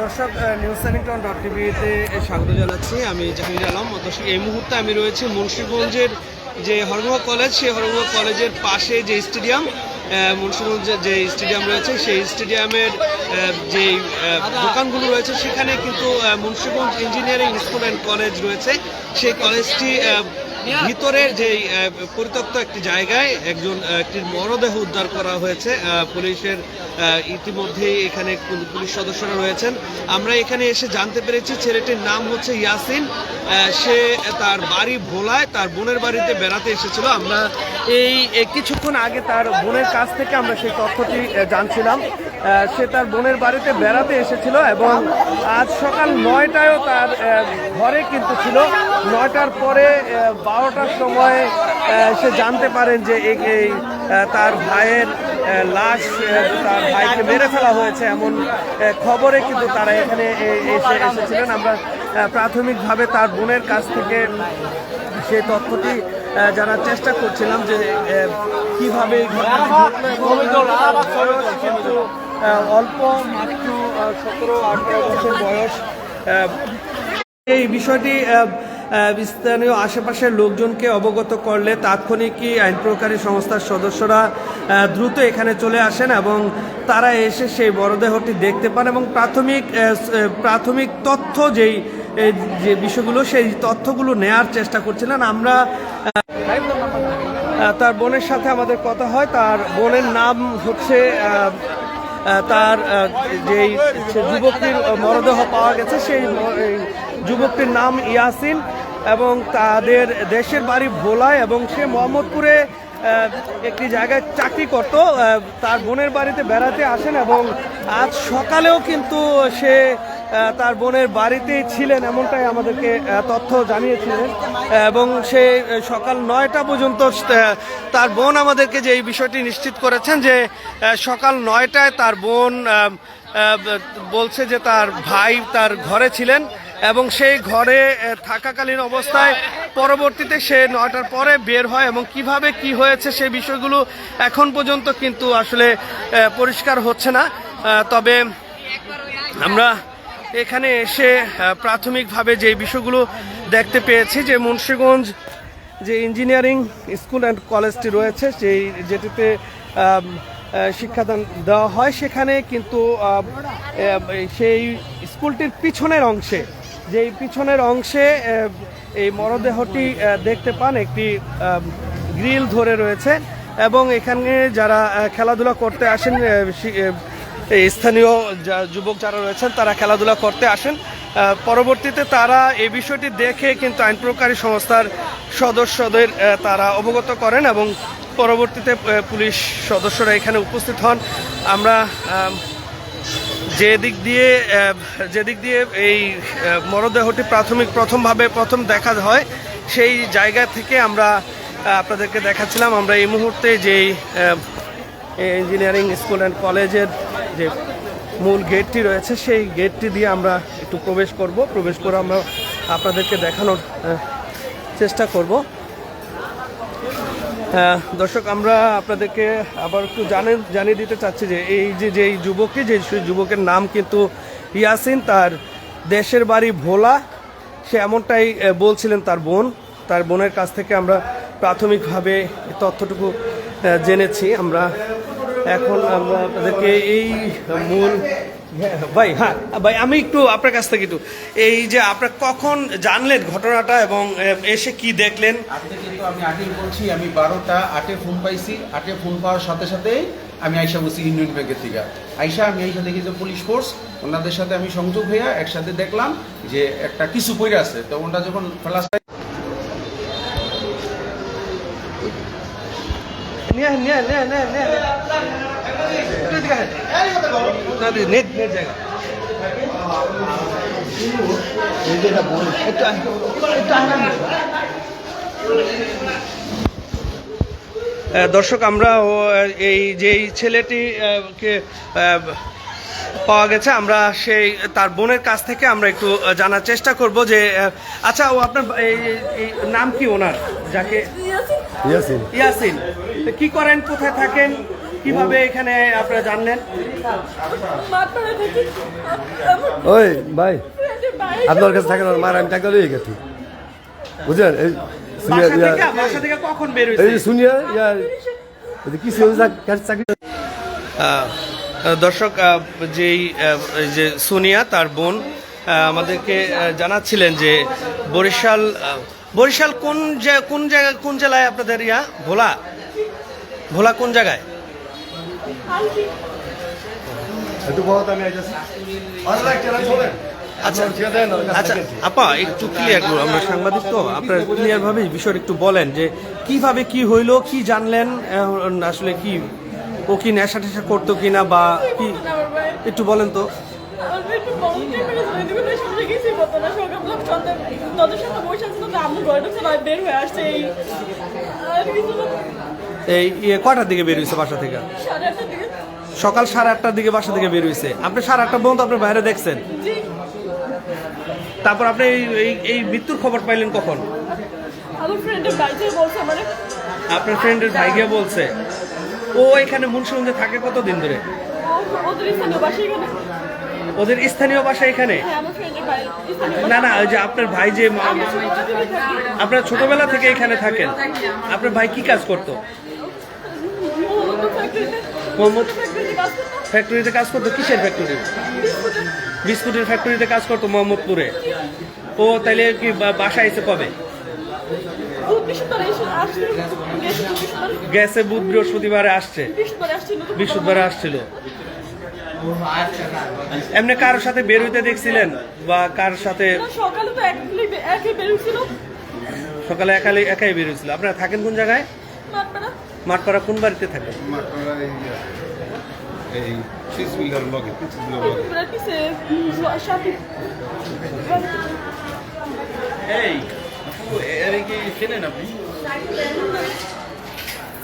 দর্শক news সেনিংটন dot টিভিতে স্বাগত জানাচ্ছি। আমি জাহির আলম। দর্শক, এই মুহূর্তে আমি রয়েছি মুন্সিগঞ্জের যে হরমুয়া কলেজ, সেই হরমুয়া কলেজের পাশে যে স্টেডিয়াম মুন্সিগঞ্জের যে স্টেডিয়াম রয়েছে, সেই স্টেডিয়ামের যে দোকানগুলো রয়েছে, সেখানে কিন্তু Munshiganj engineering school and college রয়েছে। সেই কলেজটি ভিতরের যে পরিত্যক্ত একটি জায়গায় একজন একটি মরদেহ উদ্ধার করা হয়েছে। পুলিশের ইতিমধ্যেই এখানে পুলিশ সদস্যরা রয়েছেন। আমরা এখানে এসে জানতে পেরেছি ছেলেটির নাম হচ্ছে ইয়াসিন। সে তার বাড়ি ভোলায়, তার বোনের বাড়িতে বেড়াতে এসেছিল। আমরা এই কিছুক্ষণ আগে তার বোনের কাছ থেকে আমরা সেই তথ্যটি জানছিলাম। সে তার বোনের বাড়িতে বেড়াতে এসেছিল এবং আজ সকাল নয়টায়ও তার ঘরে কিন্তু ছিল। নয়টার পরে বারোটার সময় সে জানতে পারেন যে এই তার ভাইয়ের লাশ তার ভাইকে মেরে ফেলা হয়েছে এমন খবরে কিন্তু তারা এখানে এসে এসেছিলেন। আমরা প্রাথমিকভাবে তার বোনের কাছ থেকে সেই তথ্যটি জানার চেষ্টা করছিলাম যে কীভাবে এই বয়স কিন্তু অল্প মাত্র সতেরো, আঠারো বছর বয়স এই বিষয়টি স্থানীয় আশেপাশের লোকজনকে অবগত করলে তাৎক্ষণিকই আইন প্রকারী সংস্থার সদস্যরা দ্রুত এখানে চলে আসেন এবং তারা এসে সেই মরদেহটি দেখতে পান এবং প্রাথমিক প্রাথমিক তথ্য যেই যে বিষয়গুলো, সেই তথ্যগুলো নেয়ার চেষ্টা করছিলেন। আমরা তার বোনের সাথে আমাদের কথা হয়। তার বোনের নাম হচ্ছে তার যেই যুবকটির মরদেহ পাওয়া গেছে, সেই যুবকটির নাম ইয়াসিন এবং তাদের দেশের বাড়ি ভোলায় এবং সে মোহাম্মদপুরে একটি জায়গায় চাকরি করত তার বোনের বাড়িতে বেড়াতে আসেন এবং আজ সকালেও কিন্তু সে তার বোনের বাড়িতেই ছিলেন এমনটাই আমাদেরকে তথ্য জানিয়েছিলেন। এবং সে সকাল নয়টা পর্যন্ত তার বোন আমাদেরকে যে এই বিষয়টি নিশ্চিত করেছেন যে সকাল নয়টায় তার বোন বলছে যে তার ভাই তার ঘরে ছিলেন এবং সেই ঘরে থাকাকালীন অবস্থায় পরবর্তীতে সে নয়টার পরে বের হয় এবং কীভাবে কি হয়েছে সেই বিষয়গুলো এখন পর্যন্ত কিন্তু আসলে পরিষ্কার হচ্ছে না। তবে আমরা এখানে এসে প্রাথমিকভাবে যে বিষয়গুলো দেখতে পেয়েছি, যে মুন্সীগঞ্জ যে ইঞ্জিনিয়ারিং স্কুল অ্যান্ড কলেজটি রয়েছে সেই যেটিতে শিক্ষাদান দেওয়া হয়, সেখানে কিন্তু সেই স্কুলটির পিছনের অংশে, যেই পিছনের অংশে এই মরদেহটি দেখতে পান, একটি গ্রিল ধরে রয়েছে, এবং এখানে যারা খেলাধুলা করতে আসেন স্থানীয় যা- যুবক যারা রয়েছেন তারা খেলাধুলা করতে আসেন। পরবর্তীতে তারা এই বিষয়টি দেখে কিন্তু আইন প্রকারী সংস্থার সদস্যদের তারা অবগত করেন এবং পরবর্তীতে পুলিশ সদস্যরা এখানে উপস্থিত হন। আমরা আম, যে দিক দিয়ে যে দিক দিয়ে এই মরদেহটি প্রাথমিক প্রথমভাবে প্রথম দেখা হয় সেই জায়গা থেকে আমরা আপনাদেরকে দেখাচ্ছিলাম। আমরা এই মুহূর্তে যেই ইঞ্জিনিয়ারিং স্কুল অ্যান্ড কলেজের যে মূল গেটটি রয়েছে, সেই গেটটি দিয়ে আমরা একটু প্রবেশ করব। প্রবেশ করে আমরা আপনাদেরকে দেখানোর চেষ্টা করব। দর্শক, আমরা আপনাদেরকে আবার একটু জানেন জানিয়ে দিতে চাচ্ছি যে এই যে যেই যুবকটি, যে যুবকের নাম কিন্তু ইয়াসিন, তার দেশের বাড়ি ভোলা। সে এমনটাই বলছিলেন তার বোন। তার বোনের কাছ থেকে আমরা প্রাথমিকভাবে তথ্যটুকু জেনেছি। আমরা এখন আমরা আপনাদেরকে এই মূল ভাই হ্যাঁ ভাই, আমি একটু আপনার কাছ থেকে একটু এই যে আপনার কখন জানলেন ঘটনাটা এবং এসে কি দেখলেন? আপনি কিন্তু আমি আগেই বলছি, আমি বারোটা আটে ফোন পাইছি। আটে ফোন পাওয়ার সাথে সাথে আমি আইসা বলছি ইউনিয়ন ব্যাংকের থেকে। আইসা আমি আইসা দেখি যে পুলিশ ফোর্স ওনাদের সাথে আমি সংযোগ হইয়া একসাথে দেখলাম যে একটা কিছু পইরা আছে। তো ওনারা যখন ফ্লাশ না, নেট নেট। একটু আয় না। আহ, দর্শক আমরা এই যে এই ছেলেটি কে পাওয়া গেছে আমরা সেই তার বোনের কাছ থেকে আমরা একটু জানার চেষ্টা করব যে আচ্ছা ও আপনার নাম কি ওনার যাকে ইয়াসিন। ইয়াসিন। কি করেন? কোথায় থাকেন? কীভাবে এখানে আপনারা জানলেন? ওই ভাই আপনার কাছে থাকেন আর মার আমি টাকা লই গেছি। বুঝলেন? এই শুনিয়া দর্শক আহ, যেই যে সোনিয়া তার বোন আমাদেরকে জানাচ্ছিলেন যে বরিশাল বরিশাল কোন কোন জায়গা কোন জেলায় আপনাদের ইয়া? ভোলা? ভোলা কোন জায়গায়? আচ্ছা আচ্ছা আপা একটু ক্লিয়ার করুন। আমরা সাংবাদিক তো আপনার বিষয়টা একটু বলেন যে কীভাবে কি হইল কি জানলেন আসলে কি ও কি নেশা টেশা করতো কিনা বা কি? একটু বলেন তো। এই ইয়ে কটার দিকে বের হয়েছে বাসা থেকে? সকাল সাড়ে আটটার দিকে বাসা থেকে বের হয়েছে আপনি সাড়ে আটটা পর্যন্ত আপনি বাইরে দেখছেন? তারপর আপনি এই- এই এই মৃত্যুর খবর পাইলেন কখন? আপনার ফ্রেন্ডের ভাই গিয়ে বলছে। ও এখানে মুন্সিগঞ্জে থাকে কতদিন ধরে? ওদের স্থানীয় বাসা এখানে? হ্যাঁ না না ওই যে আপনার ভাই যে আপনার ছোটবেলা থেকে এখানে থাকেন? আপনার ভাই কি কাজ করতো? ফ্যাক্টরিতে মোহাম্মদ ফ্যাক্টরিতে কাজ করতো? কিসের ফ্যাক্টরি? বিস্কুটের ফ্যাক্টরিতে কাজ করতো মোহাম্মদপুরে? ও তাইলে কি বাসায় এসে কবে? গেছে বুধ বৃহস্পতিবারে আসছে। বৃহস্পতিবারে আসছিল। এমনি কারোর সাথে বের হইতে দেখছিলেন বা কার সাথে? সকালে তো একালে একাই বের হয়েছিল আপনারা থাকেন কোন জায়গায়? মাঠপাড়া। কোন বাড়িতে থাকেন?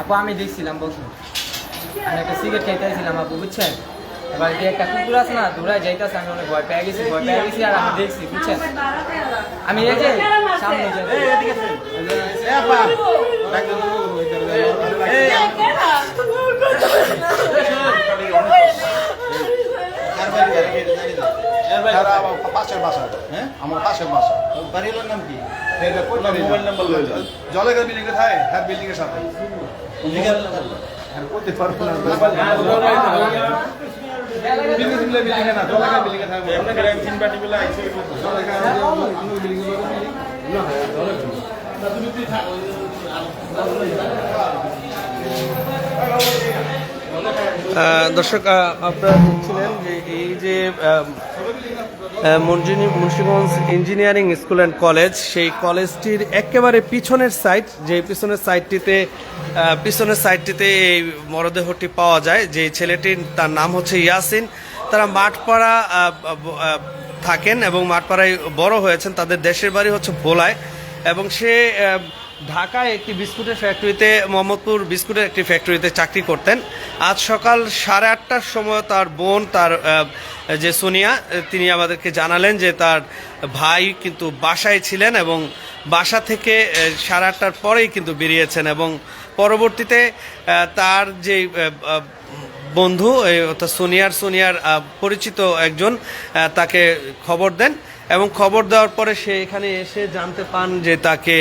আপু আমি দেখছিলাম বসুন। আমি একটা সিগারেট খাইতেছিলাম আপু বুঝছেন? এবার যে একটা কুকুর আছে না দৌড়ায় যাইতেছে আমি অনেক ভয় পেয়ে গেছি ভয় পেয়ে গেছি আর আমি দেখছি বুঝছেন আমি এই যে সামনে পাশের বাসা হ্যাঁ আমার পাশের বাসা বাড়ির নাম কি মোবাইল নাম্বার জলের বিল্ডিং এ হ্যাঁ বিল্ডিং এর সাথে হ্যাঁ, করতে পারব না দর্শক আপনারা দেখছিলেন যে এই যে Munshiganj engineering school and college সেই কলেজটির একেবারে পিছনের সাইড যে পিছনের সাইডটিতে পিছনের সাইডটিতে এই মরদেহটি পাওয়া যায়। যে ছেলেটির, তার নাম হচ্ছে ইয়াসিন। তারা মাঠপাড়া থাকেন এবং মাঠপাড়ায় বড় হয়েছেন। তাদের দেশের বাড়ি হচ্ছে ভোলায়। এবং সে ঢাকায় একটি বিস্কুটের ফ্যাক্টরিতে মোহাম্মদপুর বিস্কুটের একটি ফ্যাক্টরিতে চাকরি করতেন। আজ সকাল সাড়ে আটটার সময় তার বোন, তার যে সোনিয়া, তিনি আমাদেরকে জানালেন যে তার ভাই কিন্তু বাসায় ছিলেন এবং বাসা থেকে সাড়ে আটটার পরেই কিন্তু বেরিয়েছেন এবং পরবর্তীতে তার যে বন্ধু অর্থাৎ সোনিয়ার সোনিয়ার পরিচিত একজন তাকে খবর দেন। এবং খবর দেওয়ার পরে সে এখানে এসে জানতে পান যে তাকে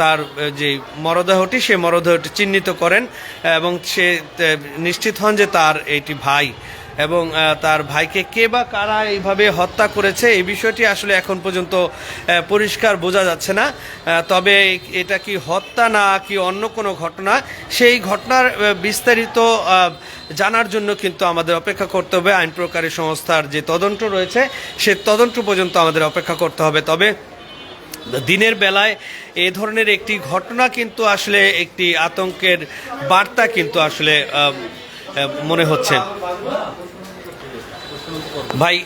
তার যে মরদেহটি, সে মরদেহটি চিহ্নিত করেন, এবং সে নিশ্চিত হন যে তার এটি ভাই। এবং তার ভাইকে কে বা কারা এইভাবে হত্যা করেছে, এই বিষয়টি আসলে এখন পর্যন্ত পরিষ্কার বোঝা যাচ্ছে না। তবে এটা কি হত্যা না কি অন্য কোনো ঘটনা, সেই ঘটনার বিস্তারিত জানার জন্য কিন্তু আমাদের অপেক্ষা করতে হবে। আইন প্রকারী সংস্থার যে তদন্ত রয়েছে, সে তদন্ত পর্যন্ত আমাদের অপেক্ষা করতে হবে। তবে দিনের বেলায় এ ধরনের একটি ঘটনা কিন্তু আসলে একটি আতঙ্কের বার্তা কিন্তু আসলে মনে হচ্ছে। ভাই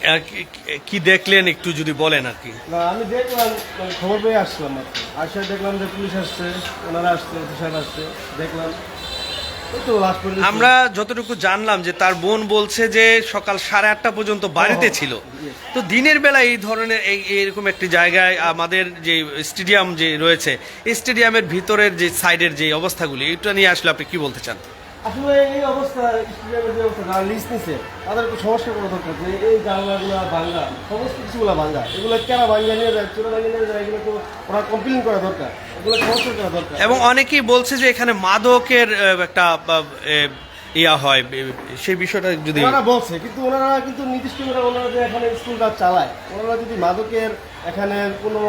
কি- দেখলেন একটু যদি বলেন আর কি? না আমি দেখলাম মানে খবর পেয়ে আসলাম আসে দেখলাম যে পুলিশ আসছে ওনারা আসছে অফিসার আসছে দেখলাম। আমরা যতটুকু জানলাম যে তার বোন বলছে যে সকাল সাড়ে আটটা পর্যন্ত বাড়িতে ছিল। তো দিনের বেলা এই ধরনের এই এরকম একটি জায়গায় আমাদের যে স্টেডিয়াম যে রয়েছে স্টেডিয়ামের ভিতরের যে সাইডের যে অবস্থাগুলি এটা নিয়ে আসলে আপনি কি বলতে চান? আসলে এই অবস্থা স্টুডেন্টের যে অবস্থা যারা লিস্ট নিছে তাদের একটু সমস্যা করা দরকার যে এই জানলাগুলো ভাঙ্গা সমস্ত কিছুগুলো ভাঙ্গা। এগুলো কেন ভাঙ্গা নিয়ে যায় চোরা ভাঙ্গা নিয়ে যায় এগুলো তো ওরা কমপ্লেন করা দরকার এগুলো সমস্যা করা দরকার। এবং অনেকেই বলছে যে এখানে মাদকের একটা ইয়া হয় সেই বিষয়টা যদি ওনারা বলছে কিন্তু ওনারা কিন্তু নির্দিষ্ট করে ওনারা যে এখানে স্কুলটা চালায় ওনারা যদি মাদকের এখানে কোনো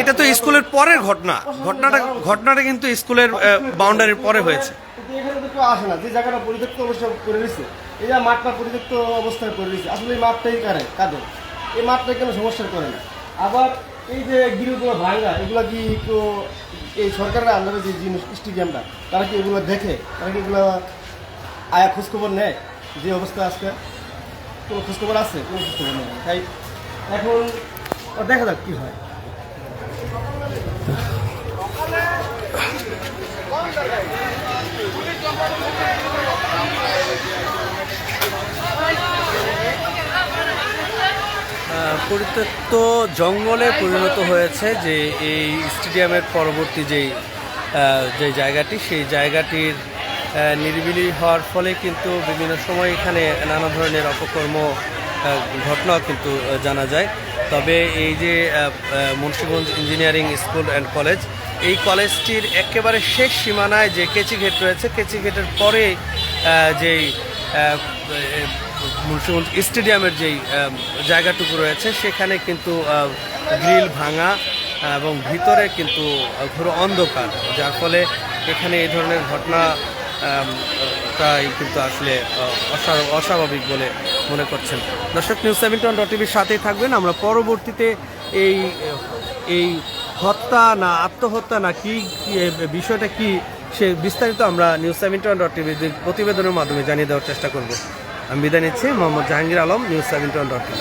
এটা তো স্কুলের পরের ঘটনা। ঘটনাটা ঘটনাটা কিন্তু স্কুলের বাউন্ডারির পরে হয়েছে। এখানে তো কেউ আসে না। যে জায়গাটা পরিত্যক্ত অবস্থা করে দিচ্ছে এই যে মাঠটা পরিত্যক্ত অবস্থায় করে দিচ্ছে আসলে এই মাঠটাই কারে? কাদের? এই মাঠটা কেন সমস্যা করে না? আবার এই যে গিরিগুলো ভাঙ্গা এগুলা কি কেউ এই সরকারের আন্ডারে যে জিনিস স্টেডিয়ামটা তারা কি এগুলো দেখে? তারা কি এগুলো আয়া খোঁজখবর নেয়? যে অবস্থা আজকে? কোনো খোঁজখবর আছে? কোনো খোঁজখবর নেই। তাই এখন দেখা যাক কী হয়। পরিত্যক্ত জঙ্গলে পরিণত হয়েছে যে এই স্টেডিয়ামের পরবর্তী যেই যে জায়গাটি, সেই জায়গাটির নিরিবিলি হওয়ার ফলে কিন্তু বিভিন্ন সময় এখানে নানা ধরনের অপকর্ম ঘটনাও কিন্তু জানা যায়। তবে এই যে Munshiganj engineering school and college, এই কলেজটির একেবারে শেষ সীমানায় যে কেচি গেট রয়েছে, কেচি গেটের পরে যেই মুন্সিগঞ্জ স্টেডিয়ামের যেই জায়গাটুকু রয়েছে, সেখানে কিন্তু গ্রিল ভাঙা এবং ভিতরে কিন্তু ঘোর অন্ধকার, যার ফলে এখানে এই ধরনের ঘটনা তাই কিন্তু আসলে অস্বাভাবিক বলে মনে করছেন। দর্শক নিউজ সেভেন্টি ডট টিভির সাথেই থাকবেন। আমরা পরবর্তীতে এই এই হত্যা না আত্মহত্যা না কি বিষয়টা কি, সে বিস্তারিত আমরা নিউজ সেভেন্টি ডট টিভির প্রতিবেদনের মাধ্যমে জানিয়ে দেওয়ার চেষ্টা করব। আমি বিদায় নিচ্ছি, Mohammad Jahangir Alam news seventy dot TV